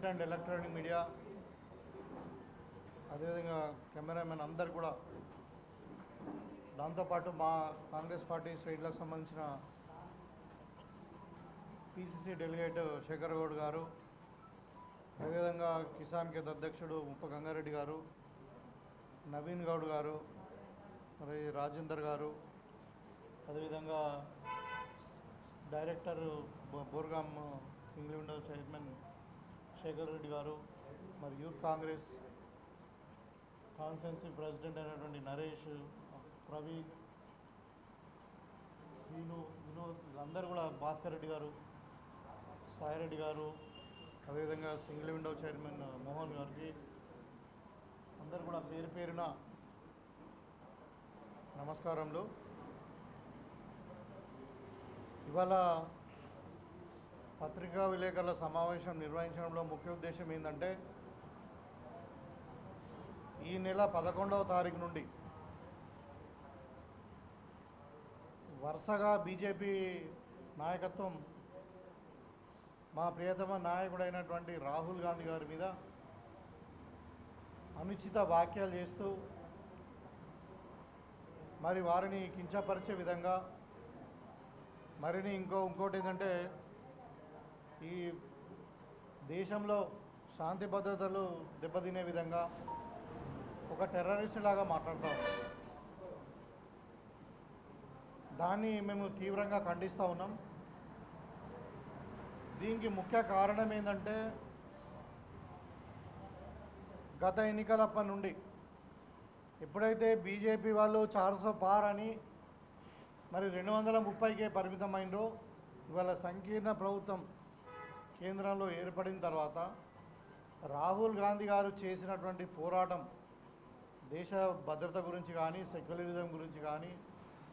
Print and electronic media అదేవిధంగా cameraman అందరు కూడా. దాంతోపాటు మా కాంగ్రెస్ పార్టీ స్టేట్లకు సంబంధించిన పిసిసి డెలిగేట్ శేఖర్ గౌడ్ గారు అదేవిధంగా కిసాన్ కేత్ అధ్యక్షుడు ముప్ప గంగారెడ్డి గారు నవీన్ గౌడ్ గారు మరి రాజేందర్ గారు అదేవిధంగా డైరెక్టర్ బో- Borgam single window chairman Shekar Reddy గారు మరి యూత్ కాంగ్రెస్ కాన్స్టెన్సీ ప్రెసిడెంట్ అయినటువంటి నరేష్ ప్రవీణ్ శ్రీను వినోద్ అందరూ కూడా భాస్కర్ రెడ్డి గారు సాయిరెడ్డి గారు అదేవిధంగా సింగిల్ విండో చైర్మన్ మోహన్ గారికి అందరు కూడా పేరు పేరున నమస్కారములు. ఇవాళ పత్రికా విలేకరుల సమావేశం నిర్వహించడంలో ముఖ్య ఉద్దేశం ఏంటంటే ఈ నెల పదకొండవ తారీఖు నుండి వరుసగా బీజేపీ నాయకత్వం మా ప్రియతమ నాయకుడైనటువంటి రాహుల్ గాంధీ గారి మీద అనుచిత వ్యాఖ్యలు చేస్తూ మరి వారిని కించపరిచే విధంగా మరిని ఇంకో ఇంకోటి ఏంటంటే ఈ దేశంలో శాంతి భద్రతలు దెబ్బతినే విధంగా ఒక టెర్రరిస్ట్ లాగా మాట్లాడతాం. దాన్ని మేము తీవ్రంగా ఖండిస్తూ ఉన్నాం. దీనికి ముఖ్య కారణం ఏంటంటే గత ఎన్నికలప్పటి నుండి ఎప్పుడైతే బీజేపీ వాళ్ళు చార్సో పార్ అని మరి రెండు వందల ముప్పైకే పరిమితమైందో ఇవాళ సంకీర్ణ ప్రభుత్వం కేంద్రంలో ఏర్పడిన తర్వాత రాహుల్ గాంధీ గారు చేసినటువంటి పోరాటం దేశ భద్రత గురించి కానీ సెక్యులరిజం గురించి కానీ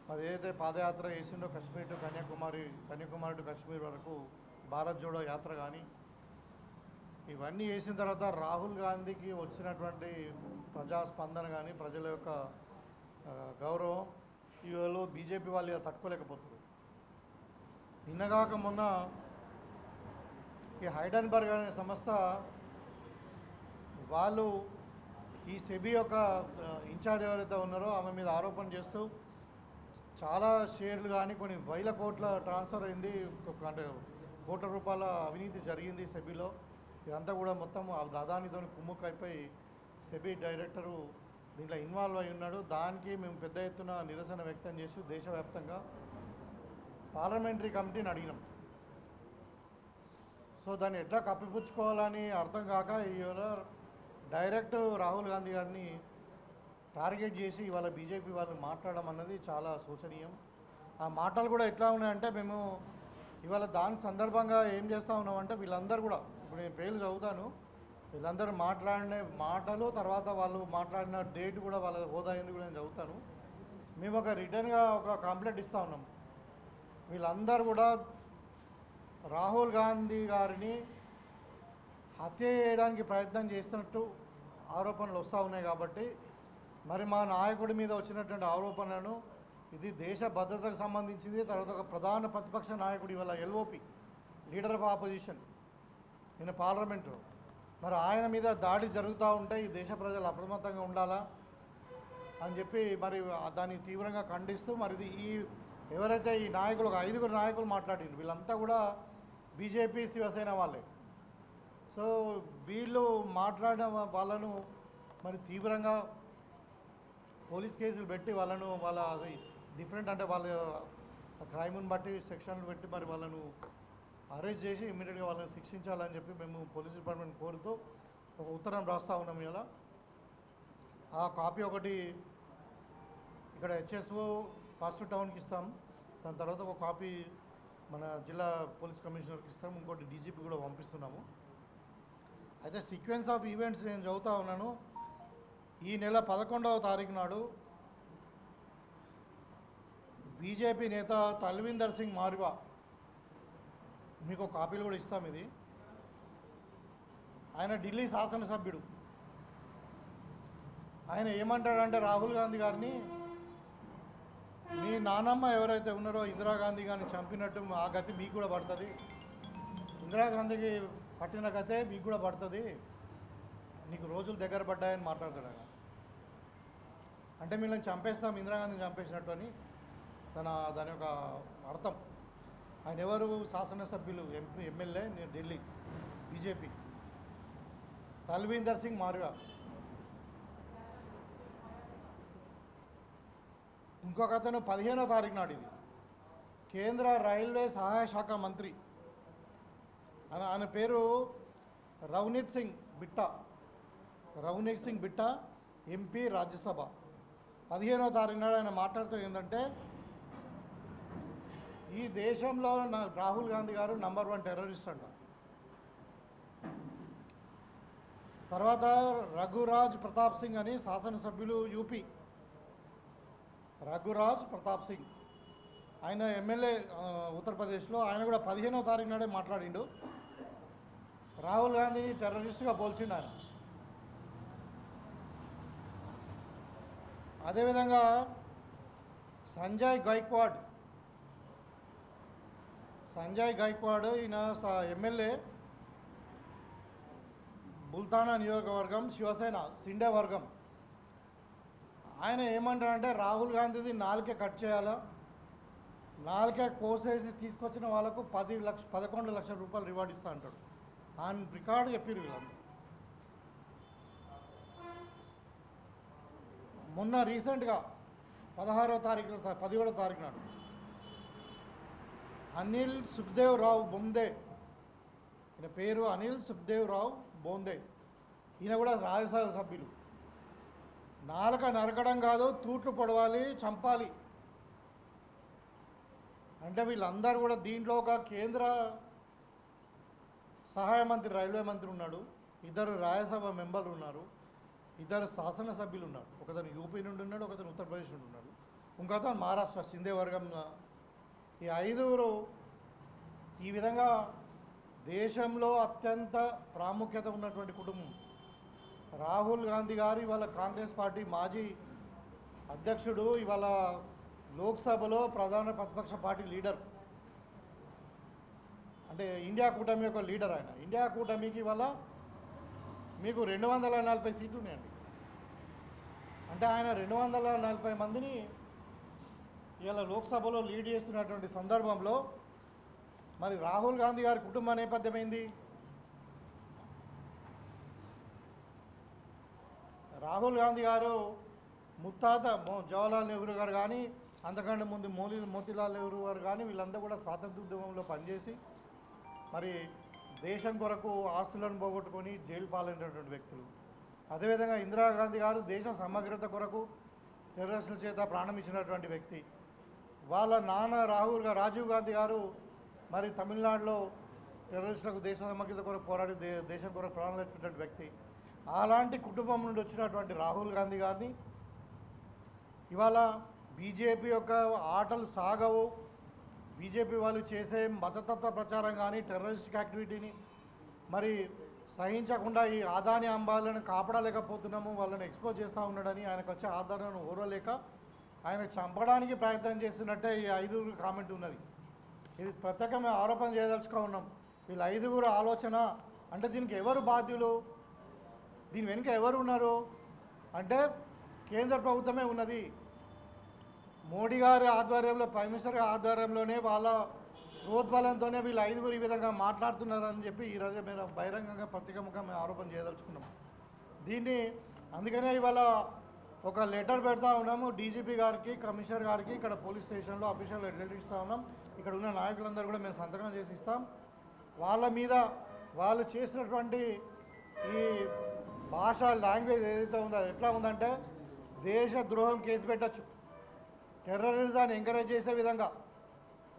మరి ఏదైతే పాదయాత్ర చేసిండో కశ్మీర్ టు కన్యాకుమారి కన్యాకుమారి టు కశ్మీర్ వరకు భారత్ జోడో యాత్ర కానీ ఇవన్నీ చేసిన తర్వాత రాహుల్ గాంధీకి వచ్చినటువంటి ప్రజాస్పందన కానీ ప్రజల యొక్క గౌరవం గౌరవం ఇవాళ బీజేపీ వాళ్ళు తట్టుకోలేకపోతున్నారు. నిన్నగాక మొన్న ఈ హైడెన్బర్గ్ అనే సంస్థ వాళ్ళు ఈ సెబీ యొక్క ఇన్ఛార్జ్ ఎవరైతే ఉన్నారో ఆమె మీద ఆరోపణ చేస్తూ చాలా షేర్లు కానీ కొన్ని వేల కోట్ల ట్రాన్స్ఫర్ అయింది. అంటే కోట్ల రూపాయల అవినీతి జరిగింది సెబీలో. ఇదంతా కూడా మొత్తం అదానితో కుమ్ముక్ అయిపోయి సెబీ డైరెక్టరు దీంట్లో ఇన్వాల్వ్ అయి ఉన్నాడు. దానికి మేము పెద్ద ఎత్తున నిరసన వ్యక్తం చేసి దేశవ్యాప్తంగా పార్లమెంటరీ కమిటీని అడిగినాం. సో దాన్ని ఎట్లా కప్పిపుచ్చుకోవాలని అర్థం కాక ఇవాళ డైరెక్ట్ రాహుల్ గాంధీ గారిని టార్గెట్ చేసి ఇవాళ బీజేపీ వాళ్ళు మాట్లాడడం అన్నది చాలా శోచనీయం. ఆ మాటలు కూడా ఎట్లా ఉన్నాయంటే మేము ఇవాళ దాని సందర్భంగా ఏం చేస్తూ ఉన్నామంటే వీళ్ళందరూ కూడా ఇప్పుడు నేను పేర్లు చదువుతాను వీళ్ళందరూ మాట్లాడిన మాటలు తర్వాత వాళ్ళు మాట్లాడిన డేట్ కూడా వాళ్ళ హోదా అయింది కూడా నేను చదువుతాను. మేము ఒక రిటర్న్గా ఒక కంప్లైంట్ ఇస్తూ ఉన్నాం. వీళ్ళందరూ కూడా రాహుల్ గాంధీ గారిని హత్య చేయడానికి ప్రయత్నం చేస్తున్నట్టు ఆరోపణలు వస్తూ ఉన్నాయి కాబట్టి మరి మా నాయకుడి మీద వచ్చినటువంటి ఆరోపణలను ఇది దేశ భద్రతకు సంబంధించింది తర్వాత ఒక ప్రధాన ప్రతిపక్ష నాయకుడు ఇవాళ ఎల్ఓపి లీడర్ ఆఫ్ ఆపోజిషన్ నేను పార్లమెంట్లో మరి ఆయన మీద దాడి జరుగుతూ ఉంటే ఈ దేశ ప్రజలు అప్రమత్తంగా ఉండాలా అని చెప్పి మరి దాన్ని తీవ్రంగా ఖండిస్తూ మరి ఇది ఈ ఎవరైతే ఈ నాయకులు ఒక ఐదుగురు నాయకులు మాట్లాడిండ్రు వీళ్ళంతా కూడా బీజేపీ శివసేన వాళ్ళే. సో వీళ్ళు మాట్లాడిన వాళ్ళను మరి తీవ్రంగా పోలీస్ కేసులు పెట్టి వాళ్ళను వాళ్ళ అది డిఫరెంట్ అంటే వాళ్ళ క్రైమ్ని బట్టి సెక్షన్లు పెట్టి మరి వాళ్ళను అరెస్ట్ చేసి ఇమీడియట్గా వాళ్ళని శిక్షించాలని చెప్పి మేము పోలీస్ డిపార్ట్మెంట్ కోరుతూ ఒక ఉత్తరం రాస్తా ఉన్నాం ఇలా ఆ కాపీ ఒకటి ఇక్కడ హెచ్ఎస్ఓ ఫస్ట్ టౌన్కి ఇస్తాం. దాని తర్వాత ఒక కాపీ మన జిల్లా పోలీస్ కమిషనర్కి ఇస్తాం ఇంకోటి డీజీపీ కూడా పంపిస్తున్నాము. అయితే సీక్వెన్స్ ఆఫ్ ఈవెంట్స్ నేను చదువుతా ఉన్నాను. ఈ నెల పదకొండవ తారీఖు నాడు బీజేపీ నేత తల్వీందర్ సింగ్ మారివా మీకు ఒక కాపీలు కూడా ఇస్తాం ఇది. ఆయన ఢిల్లీ శాసనసభ్యుడు. ఆయన ఏమంటాడంటే రాహుల్ గాంధీ గారిని మీ నానమ్మ ఎవరైతే ఉన్నారో ఇందిరాగాంధీ గారిని చంపినట్టు ఆ గతి మీకు కూడా పడుతుంది. ఇందిరాగాంధీకి పట్టిన గతే మీకు కూడా పడుతుంది. నీకు రోజులు దగ్గర పడ్డాయని మాట్లాడతాడు ఆయన. అంటే మిమ్మల్ని చంపేస్తాం ఇందిరాగాంధీని చంపేసినట్టు అని తన దాని యొక్క అర్థం. ఆయన ఎవరు? శాసనసభ్యులు ఎంపీ ఎమ్మెల్యే నేను ఢిల్లీ బీజేపీ. తల్వీందర్ సింగ్ మార్గా. ఇంకొక అతను పదిహేనో తారీఖు నాడు ఇది. కేంద్ర రైల్వే సహాయ శాఖ మంత్రి. ఆయన ఆయన పేరు రవనీత్ సింగ్ బిట్టా. రవనీత్ సింగ్ బిట్టా ఎంపీ రాజ్యసభ. పదిహేనో తారీఖు నాడు ఆయన మాట్లాడుతూ ఏంటంటే ఈ దేశంలో నా రాహుల్ గాంధీ గారు నంబర్ వన్ టెర్రరిస్ట్ అంట. తర్వాత రఘురాజ్ ప్రతాప్ సింగ్ అని శాసనసభ్యులు యూపీ రఘురాజ్ ప్రతాప్ సింగ్. ఆయన ఎమ్మెల్యే ఉత్తరప్రదేశ్లో. ఆయన కూడా పదిహేనవ తారీఖు నాడే మాట్లాడిండు. రాహుల్ గాంధీని టెర్రరిస్ట్గా పోల్చిండు ఆయన. అదేవిధంగా సంజయ్ గైక్వాడ్. సంజయ్ గైక్వాడ్ ఈయన స- ఎమ్మెల్యే. బుల్తానా నియోజకవర్గం శివసేన సిండే వర్గం. ఆయన ఏమంటారంటే రాహుల్ గాంధీది నాలుకే కట్ చేయాలా? నాలుకే కోసేసి తీసుకొచ్చిన వాళ్ళకు పది లక్ష పదకొండు లక్షల రూపాయలు రివార్డ్ ఇస్తా అంటాడు. ఆయన రికార్డు చెప్పారు వీళ్ళందరూ. మొన్న రీసెంట్గా పదహారో తారీఖు పదిహేడో తారీఖు నాడు అనిల్ సుఖ్దేవ్ రావు బొందే ఈయన పేరు అనిల్ సుఖ్దేవ్ రావు బోందే ఈయన కూడా రాజ్యసభ సభ్యులు. నాలుక నరకడం కాదు తూట్లు పొడవాలి చంపాలి. అంటే వీళ్ళందరూ కూడా దీంట్లో ఒక కేంద్ర సహాయ మంత్రి రైల్వే మంత్రి ఉన్నాడు. ఇద్దరు రాజ్యసభ మెంబర్లు ఉన్నారు. ఇద్దరు శాసనసభ్యులు ఉన్నారు ఒకతను యూపీ నుండి ఉన్నాడు ఒకతను ఉత్తరప్రదేశ్ నుండి ఉన్నాడు. ఇంకొకతను మహారాష్ట్ర సింధే వర్గం ఈ ఐదుగురు ఈ విధంగా దేశంలో అత్యంత ప్రాముఖ్యత ఉన్నటువంటి కుటుంబం. రాహుల్ గాంధీ గారు ఇవాళ కాంగ్రెస్ పార్టీ మాజీ అధ్యక్షుడు ఇవాళ లోక్సభలో ప్రధాన ప్రతిపక్ష పార్టీ లీడర్. అంటే ఇండియా కూటమి యొక్క లీడర్ ఆయన. ఇండియా కూటమికి ఇవాళ మీకు రెండు వందల నలభై సీట్లు ఉన్నాయండి. అంటే ఆయన రెండు వందల నలభై మందిని ఇవాళ లోక్సభలో లీడ్ చేస్తున్నటువంటి సందర్భంలో మరి రాహుల్ గాంధీ గారి కుటుంబ నేపథ్యం ఏంది? రాహుల్ గాంధీ గారు ముత్తాత మో- జవహర్లాల్ నెహ్రూ గారు కానీ అంతకంటే ముందు మోలీ మోతీలాల్ నెహ్రూ గారు కానీ వీళ్ళంతా కూడా స్వాతంత్ర ఉద్యమంలో పనిచేసి మరి దేశం కొరకు ఆస్తులను పోగొట్టుకొని జైలు పాలైనటువంటి వ్యక్తులు. అదేవిధంగా ఇందిరాగాంధీ గారు దేశ సమగ్రత కొరకు టెర్రరిస్టుల చేత ప్రాణం ఇచ్చినటువంటి వ్యక్తి. వాళ్ళ నాన్న రాహుల్ గారు రాజీవ్ గాంధీ గారు మరి తమిళనాడులో టెర్రరిస్టులకు దేశ సమగ్రత కొరకు పోరాడి దేశం కొరకు ప్రాణాలు పెట్టినటువంటి వ్యక్తి. అలాంటి కుటుంబం నుండి వచ్చినటువంటి రాహుల్ గాంధీ గారిని ఇవాళ బీజేపీ యొక్క ఆటలు సాగవు. బీజేపీ వాళ్ళు చేసే మతతత్వ ప్రచారం కానీ టెర్రరిస్టిక్ యాక్టివిటీని మరి సహించకుండా ఈ ఆదాని అంబాలను కాపాడలేకపోతున్నాము వాళ్ళని ఎక్స్పోజ్ చేస్తూ ఉన్నాడని ఆయనకు వచ్చే ఆధారాలను ఓరలేక ఆయన చంపడానికి ప్రయత్నం చేస్తున్నట్టే ఈ ఐదుగురు కామెంట్ ఉన్నది. ఇది ప్రత్యేకమైన ఆరోపణ చేయదలుచుకో ఉన్నాం వీళ్ళ ఐదుగురు ఆలోచన అంటే దీనికి ఎవరు బాధ్యులు? దీని వెనుక ఎవరు ఉన్నారు అంటే కేంద్ర ప్రభుత్వమే ఉన్నది. మోడీ గారి ఆధ్వర్యంలో ప్రైమ్ మినిస్టర్ గారి ఆధ్వర్యంలోనే వాళ్ళ ప్రోద్బలంతోనే వీళ్ళు ఐదుగురు ఈ విధంగా మాట్లాడుతున్నారని చెప్పి ఈరోజు మేము బహిరంగంగా పత్రికాముఖంగా మేము ఆరోపణ చేయదలుచుకున్నాం. దీన్ని అందుకనే ఇవాళ ఒక లెటర్ పెడతా ఉన్నాము. డీజీపీ గారికి కమిషనర్ గారికి ఇక్కడ పోలీస్ స్టేషన్లో అఫీషియల్ లెటర్ ఇస్తా ఉన్నాం. ఇక్కడ ఉన్న నాయకులందరూ కూడా మేము సంతకం చేసి ఇస్తాం. వాళ్ళ మీద వాళ్ళు చేసినటువంటి ఈ భాష లాంగ్వేజ్ ఏదైతే ఉందో అది ఎట్లా ఉందంటే దేశ ద్రోహం కేసు పెట్టచ్చు. టెర్రరిజాన్ని ఎంకరేజ్ చేసే విధంగా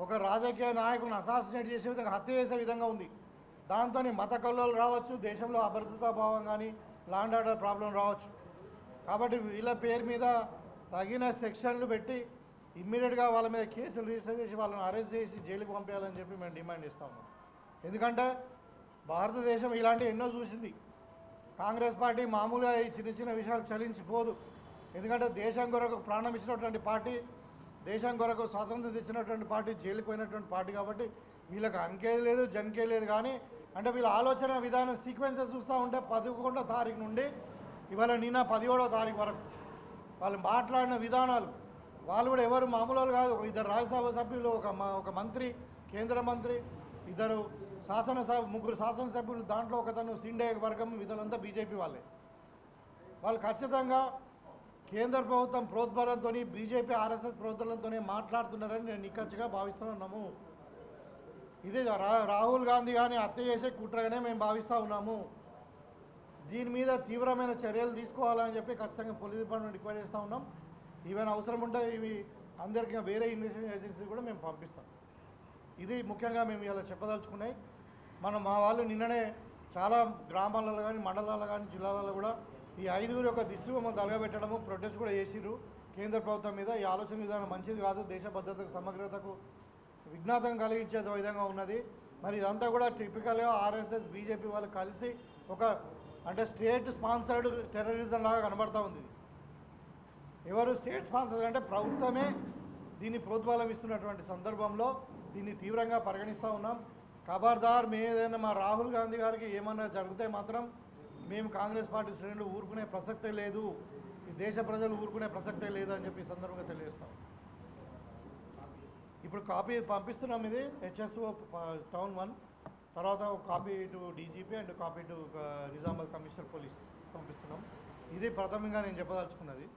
ఒక రాజకీయ నాయకుని అసాసినేట్ చేసే విధంగా హత్య చేసే విధంగా ఉంది. దాంతో మత కల్లోలు రావచ్చు దేశంలో అభద్రతా భావం కానీ లాండ్ ఆర్డర్ ప్రాబ్లం రావచ్చు. కాబట్టి వీళ్ళ పేరు మీద తగిన సెక్షన్లు పెట్టి ఇమ్మీడియట్గా వాళ్ళ మీద కేసులు రిజిస్టర్ చేసి వాళ్ళని అరెస్ట్ చేసి జైలుకు పంపించాలని చెప్పి మేము డిమాండ్ ఇస్తాము ఎందుకంటే భారతదేశం ఇలాంటి ఎన్నో చూసింది. కాంగ్రెస్ పార్టీ మామూలుగా ఈ చిన్న చిన్న విషయాలు చలించిపోదు. ఎందుకంటే దేశం కొరకు ప్రాణం ఇచ్చినటువంటి పార్టీ దేశం కొరకు స్వాతంత్రం తెచ్చినటువంటి పార్టీ జైలుకు పోయినటువంటి పార్టీ కాబట్టి వీళ్ళకి అనికే లేదు జన్కే లేదు కానీ అంటే వీళ్ళ ఆలోచన విధానం సీక్వెన్సెస్ చూస్తూ ఉంటే పదకొండో తారీఖు నుండి ఇవాళ నిన్న పదిహేడో తారీఖు వరకు వాళ్ళు మాట్లాడిన విధానాలు. వాళ్ళు కూడా ఎవరు మామూలు కాదు. ఇద్దరు రాజ్యసభ సభ్యులు ఒక ఒక మంత్రి కేంద్ర మంత్రి ఇద్దరు శాసనసభ ముగ్గురు శాసనసభ్యులు దాంట్లో ఒకతను సిండే వర్గం విధులంతా బీజేపీ వాళ్ళే. వాళ్ళు ఖచ్చితంగా కేంద్ర ప్రభుత్వం ప్రోద్బలంతో బీజేపీ ఆర్ఎస్ఎస్ ప్రోద్బలంతోనే మాట్లాడుతున్నారని నేను నిక్కచ్చిగా భావిస్తున్నాము. ఇదే రా రాహుల్ గాంధీ కానీ హత్య చేసే కుట్రగానే మేము భావిస్తూ ఉన్నాము. దీని మీద తీవ్రమైన చర్యలు తీసుకోవాలని చెప్పి ఖచ్చితంగా పోలీస్ డిపార్ట్మెంట్ రిక్వైర్ చేస్తూ ఉన్నాం. ఈవెన్ అవసరం ఉంటే ఇవి అందరికీ వేరే ఇన్వెస్టిగేషన్ ఏజెన్సీ కూడా మేము పంపిస్తాం. ఇది ముఖ్యంగా మేము ఇలా చెప్పదలుచుకున్నాయి మనం మా వాళ్ళు నిన్ననే చాలా గ్రామాలలో కానీ మండలాల్లో కానీ జిల్లాలలో కూడా ఈ ఐదుగురు యొక్క దిశ తలగబెట్టడము ప్రొటెస్ట్ కూడా చేసిర్రు. కేంద్ర ప్రభుత్వం మీద ఈ ఆలోచన విధానం మంచిది కాదు. దేశ భద్రతకు సమగ్రతకు విఘ్నాతం కలిగించే విధంగా ఉన్నది. మరి ఇదంతా కూడా టిపికల్గా ఆర్ఎస్ఎస్ బీజేపీ వాళ్ళు కలిసి ఒక అంటే స్టేట్ స్పాన్సర్డ్ టెర్రరిజం లాగా కనబడతా ఉంది. ఎవరు స్టేట్ స్పాన్సర్ అంటే ప్రభుత్వమే దీన్ని ప్రోద్బలం ఇస్తున్నటువంటి సందర్భంలో దీన్ని తీవ్రంగా పరిగణిస్తూ ఉన్నాం. ఖబర్దార్ మేము ఏదైనా మా రాహుల్ గాంధీ గారికి ఏమన్నా జరిగితే మాత్రం మేము కాంగ్రెస్ పార్టీ శ్రేణులు ఊరుకునే ప్రసక్తే లేదు. ఈ దేశ ప్రజలు ఊరుకునే ప్రసక్తే లేదు అని చెప్పి సందర్భంగా తెలియజేస్తాం. ఇప్పుడు కాపీ పంపిస్తున్నాం ఇది హెచ్ఎస్ఓ టౌన్ వన్ తర్వాత ఒక copy to DGP and copy to Nizamabad commissioner police పంపిస్తున్నాం. ఇది ప్రథమంగా నేను చెప్పదలుచుకున్నది.